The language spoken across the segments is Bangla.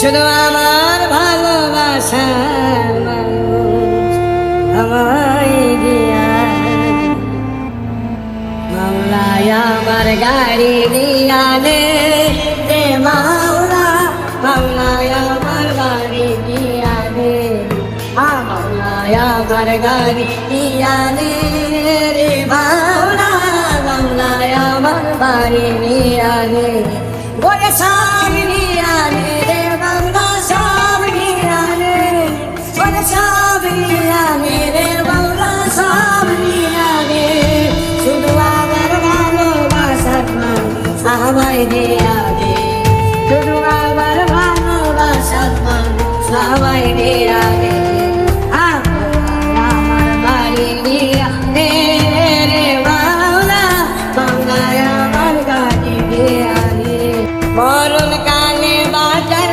শুধু আমার ভালোবাসার মানুষ আমায় দিয়া। মাওলায় আমার গাড়ি দিয়ালে রে মাওলা। মাওলায় আমার গাড়ি দিয়ালে আ মাওলায় আমার গাড়ি রে মাওলা। মাওলায় আমার বাড়ি দিয়ালে বলে সব দেয়া দে শুধু আমার ভালোবাসার মানুষ দেয়া দে আমার বাড়ি রে বাংলা, বাংলায় আমার গাড়ি মরণ কালে বাজার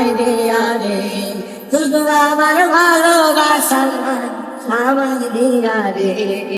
সবাই দিয়ানে শুধু আমার ভালোবাসার দিয়া দিয়ানে